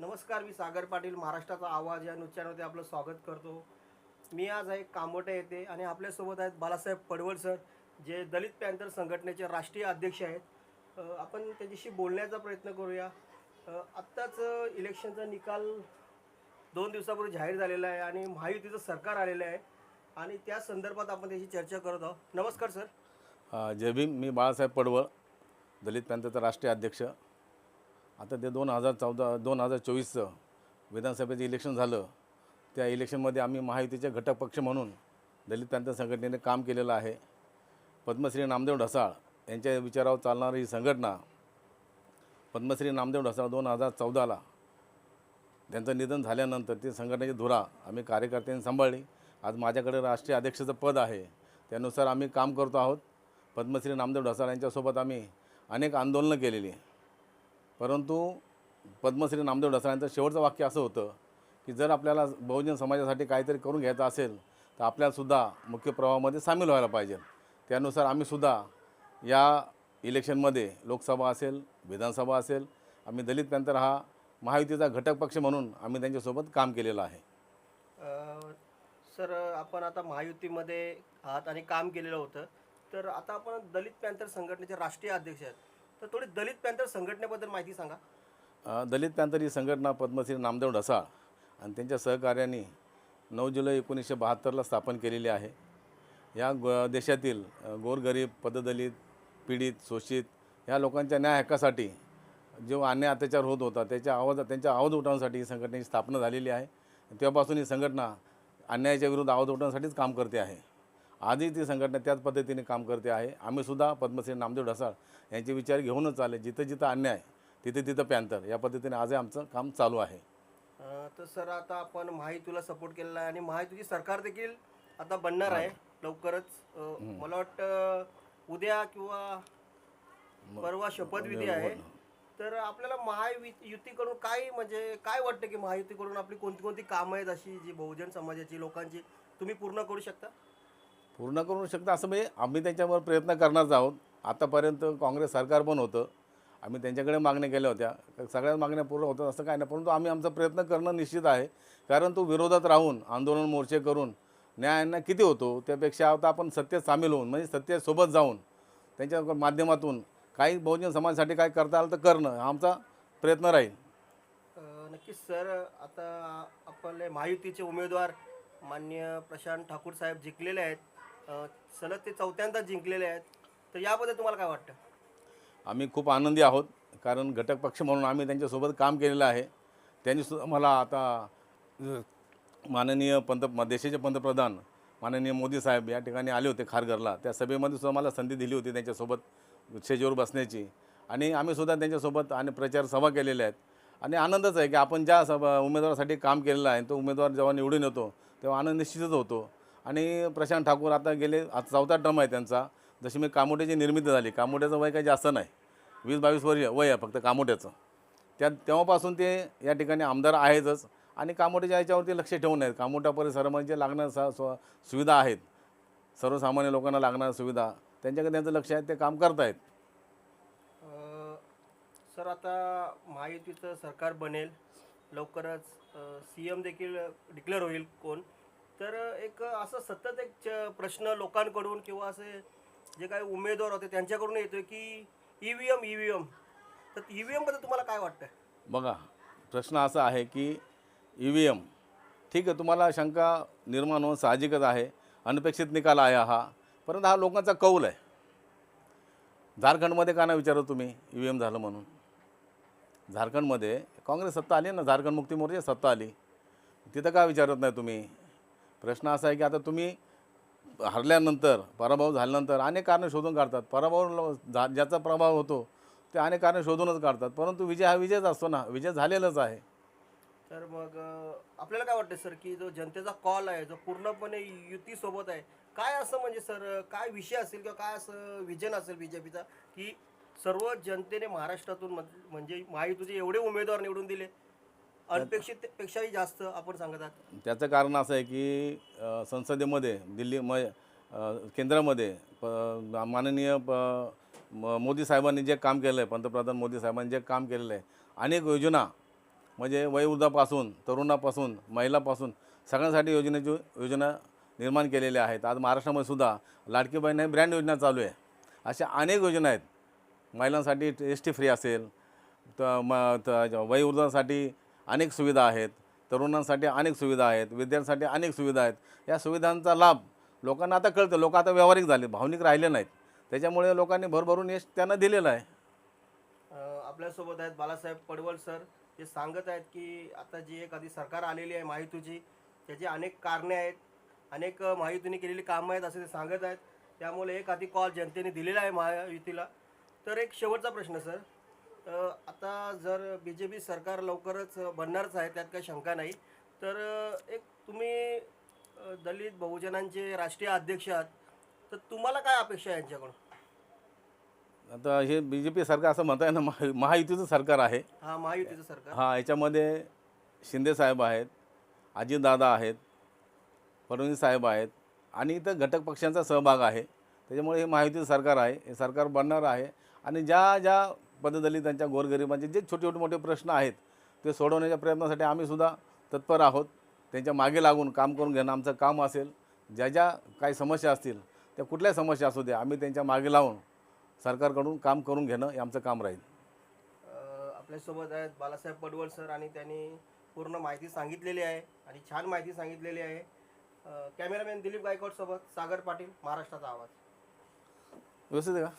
नमस्कार मी सागर पाटील महाराष्ट्राचा आवाज या न्यूज चॅनलमध्ये आपलं स्वागत करतो. मी आज आहे कामोटे येथे आणि आपल्यासोबत आहेत बालासाहेब पडवळ सर जे दलित पॅन्थर संघटनेचे राष्ट्रीय अध्यक्ष आहेत. आपण त्यांच्याशी बोलण्याचा प्रयत्न करूया. आत्ताच इलेक्शनचा निकाल दोन दिवसापूर्वी जाहीर झालेला आहे आणि महायुतीचं सरकार आलेलं आहे आणि त्या संदर्भात आपण त्याची चर्चा करत आहोत. नमस्कार सर. जय भीम. मी बाळासाहेब पडवळ दलित पॅन्थरचा राष्ट्रीय अध्यक्ष. आता ते दोन हजार चौदा दोन हजार चोवीसचं विधानसभेचं इलेक्शन झालं. त्या इलेक्शनमध्ये आम्ही महायुतीचे घटक पक्ष म्हणून दलित पॅंथर संघटनेने काम केलेलं आहे. पद्मश्री नामदेव ढसाळ यांच्या विचारावर चालणारी ही संघटना पद्मश्री नामदेव ढसाळ दोन हजार चौदाला त्यांचं निधन झाल्यानंतर ती संघटनेची धुरा आम्ही कार्यकर्त्यांनी सांभाळली. आज माझ्याकडे राष्ट्रीय अध्यक्षाचं पद आहे. त्यानुसार आम्ही काम करतो आहोत. पद्मश्री नामदेव ढसाळ यांच्यासोबत आम्ही अनेक आंदोलनं केलेली. परंतु पद्मश्री नामदेव ढसाळ शेवटचं वाक्य असं होतं की जर आपल्याला बहुजन समाजासाठी काहीतरी करून घ्यायचं असेल तर आपल्यालासुद्धा मुख्य प्रवाहामध्ये सामील व्हायला पाहिजे. त्यानुसार आम्हीसुद्धा या इलेक्शनमध्ये लोकसभा असेल विधानसभा असेल आम्ही दलित पॅंथर हा महायुतीचा घटक पक्ष म्हणून आम्ही त्यांच्यासोबत काम केलेलं आहे. सर आपण आता महायुतीमध्ये आहात आणि काम केलेलं होतं. तर आता आपण दलित पॅंथर संघटनेचे राष्ट्रीय अध्यक्ष आहेत. तर थोडी दलित पॅन्थर संघटनेबद्दल माहिती सांगा. दलित पॅन्थर ही संघटना पद्मश्री नामदेव ढसाळ आणि त्यांच्या सहकार्याने नऊ जुलै एकोणीसशे बहात्तरला स्थापन केलेली आहे. या ग देशातील गोरगरीब पददलित पीडित शोषित ह्या लोकांच्या न्याय हक्कासाठी जो अन्याय अत्याचार होत होता त्याच्या आवाज त्यांच्या आवाज उठवण्यासाठी ही संघटनेची स्थापना झालेली आहे. तेव्हापासून ही संघटना अन्यायाच्या विरुद्ध आवाज उठवण्यासाठीच काम करते आहे. आजही ती संघटना त्याच पद्धतीने काम करते आहे. आम्हीसुद्धा पद्मश्री नामदेव ढसाळ यांचे विचार घेऊनच आले. जिथं जिथं अन्याय तिथे तिथं पॅंथर या पद्धतीने आजही आमचं काम चालू आहे. तर सर आता आपण महायुतीला सपोर्ट केलेला आहे आणि महायुतीची सरकार देखील आता बनणार आहे लवकरच. मला वाटतं उद्या किंवा परवा शपथविधी आहे. तर आपल्याला महायुतीकडून काय म्हणजे काय वाटतं की महायुतीकडून आपली कोणती कोणती कामं आहेत अशी जी बहुजन समाजाची लोकांची तुम्ही पूर्ण करू शकता? पूर्ण करू शकता असं म्हणजे आम्ही त्याच्यावर प्रयत्न करणारच आहोत आतापर्यंत काँग्रेस सरकार पण होतं. आम्ही त्यांच्याकडे मागण्या केल्या होत्या. सगळ्याच मागण्या पूर्ण होतात असं काय नाही. परंतु आम्ही आमचा प्रयत्न करणं निश्चित आहे. कारण तो विरोधात राहून आंदोलन मोर्चे करून न्यायांना किती होतो त्यापेक्षा आता आपण सत्तेत सामील होऊन म्हणजे सत्तेसोबत जाऊन त्यांच्या माध्यमातून काही बहुजन समाजासाठी काय करता आलं तर करणं हा आमचा प्रयत्न राहील. नक्कीच सर. आता आपले महायुतीचे उमेदवार मान्य प्रशांत ठाकूर साहेब जिंकलेले आहेत. अ, सलग ते चौथ्यांदा जिंकलेले आहेत. तर याबद्दल तुम्हाला काय वाटतं? आम्ही खूप आनंदी आहोत कारण घटक पक्ष म्हणून आम्ही त्यांच्यासोबत काम केलेलं आहे. त्यांनी सुद्धा मला आता अ, माननीय पंत देशाचे पंतप्रधान माननीय मोदी साहेब या ठिकाणी आले होते खारघरला. त्या सभेमध्ये सुद्धा मला संधी दिली होती त्यांच्यासोबत शेजीवर बसण्याची. आणि आम्ही सुद्धा त्यांच्यासोबत आणि प्रचार सभा केलेल्या आहेत. आणि आनंदच आहे की आपण ज्या सभा उमेदवारासाठी काम केलेलं आहे तो उमेदवार जेव्हा निवडून येतो तेव्हा आनंद निश्चितच होतो. आणि प्रशांत ठाकूर आता गेले आता चौथा टर्म आहे त्यांचा. जशी मी कामोट्याची निर्मिती झाली कामोट्याचं वय काही जास्त नाही. वीस बावीस वर्ष वय आहे फक्त कामोट्याचं त्या तेव्हापासून ते या ठिकाणी आमदार आहेतच. आणि कामोट्याच्या याच्यावरती लक्ष ठेवून आहेत. कामोठा परिसरामध्ये लागणाऱ्या स सुविधा आहेत सर्वसामान्य लोकांना लागणाऱ्या सुविधा त्यांच्याकडे त्यांचं लक्ष आहे ते काम करत आहेत सर आता महायुतीचं सरकार बनेल. लवकरच सी एम देखील डिक्लेअर होईल कोण? तर एक असं सतत एक च- प्रश्न लोकांकडून किंवा असे जे काही उमेदवार होते त्यांच्याकडून येतोय की E V M E V M तर ई व्ही एमबद्दल तुम्हाला काय वाटतं बघा प्रश्न असा आहे की ई व्ही एम ठीक आहे तुम्हाला शंका निर्माण होणं साहजिकच आहे अनपेक्षित निकाल आहे हा परंतु हा लोकांचा कौल आहे. झारखंडमध्ये का नाही विचारत तुम्ही ई व्ही एम झालं म्हणून? झारखंडमध्ये काँग्रेस सत्ता आली ना झारखंड मुक्ती मोर्चा सत्ता आली. तिथं का विचारत नाही तुम्ही प्रश्न असा आहे की आता तुम्ही हरल्यानंतर पराभव झाल्यानंतर अनेक कारणं शोधून काढतात. पराभव झा ज्याचा प्रभाव होतो ते अनेक कारणं शोधूनच काढतात. परंतु विजय हा विजयच असतो ना. विजय झालेलाच आहे. तर मग आपल्याला काय वाटतं सर की जो जनतेचा कॉल आहे जो पूर्णपणे युतीसोबत आहे काय असं म्हणजे सर काय विषय असेल किंवा काय असं विजन असेल बी जे पीचा की सर्व जनतेने महाराष्ट्रातून म्हण- म्हणजे महायुतीचे एवढे उमेदवार निवडून दिले अनपेक्षित पेक्षाही जास्त आपण सांगत आहात. त्याचं कारण असं आहे की अ, संसदेमध्ये दिल्ली म अ, केंद्रामध्ये प माननीय प म- मोदी साहेबांनी जे काम केलं आहे पंतप्रधान मोदी साहेबांनी जे काम केलेलं आहे अनेक योजना म्हणजे वयोवृद्धापासून तरुणापासून महिलापासून सगळ्यांसाठी योजनेची योजना निर्माण केलेल्या आहेत. आज महाराष्ट्रामध्ये सुद्धा लाडकी बहीण हे ब्रँड योजना चालू आहे. अशा अनेक योजना आहेत. महिलांसाठी एस टी फ्री असेल तर म त वयोवृद्धांसाठी अनेक सुविधा आहेत. तरुणांसाठी अनेक सुविधा आहेत. विद्यार्थ्यांसाठी अनेक सुविधा आहेत. या सुविधांचा लाभ लोकांना आता कळतं. लोक आता व्यावहारिक झाले. भावनिक राहिले नाहीत. त्याच्यामुळे लोकांनी भरभरून यश त्यांना दिलेलं आहे. आपल्यासोबत आहेत बालासाहेब पडवळ सर. ते सांगत आहेत की आता जी एक आधी सरकार आलेली आहे माहितीची त्याची अनेक कारणे आहेत. अनेक माहितीने महायुतीने केलेली कामं आहेत असे ते सांगत आहेत. त्यामुळे एक आधी कॉल जनतेने दिलेला आहे महायुतीला. तर एक शेवटचा प्रश्न सर. आता जर बी जे पी सरकार लवकरच बनणारच आहे त्यात काही शंका नाही. तर एक तुम्ही दलित बहुजनांचे राष्ट्रीय अध्यक्ष आहात तर तुम्हाला काय अपेक्षा आहे यांच्याकडून? आता हे बी जे पी सरकार असं म्हणत आहे ना महा महायुतीचं सरकार आहे. हा महायुतीचं सरकार. हा याच्यामध्ये शिंदेसाहेब आहेत अजितदादा आहेत फडणवीस साहेब आहेत आणि इतर घटक पक्षांचा सहभाग आहे. त्याच्यामुळे हे महायुतीचं सरकार आहे हे सरकार बनणार आहे. आणि ज्या ज्या पददलितांच्या गोरगरिबांचे जे छोटे छोटे मोठे प्रश्न आहेत ते सोडवण्याच्या प्रयत्नासाठी आम्हीसुद्धा तत्पर आहोत. त्यांच्या मागे लागून काम करून घेणं आमचं काम असेल. ज्या ज्या काही समस्या असतील त्या कुठल्याही समस्या असू द्या आम्ही त्यांच्या मागे लावून सरकारकडून काम करून घेणं हे आमचं काम राहील. आपल्यासोबत आहेत बालासाहेब पडवळ सर आणि त्यांनी पूर्ण माहिती सांगितलेली आहे आणि छान माहिती सांगितलेली आहे. कॅमेरामॅन दिलीप गायकवाड सोबत सागर पाटील महाराष्ट्राचा आवाज. व्यवस्थित आहे का?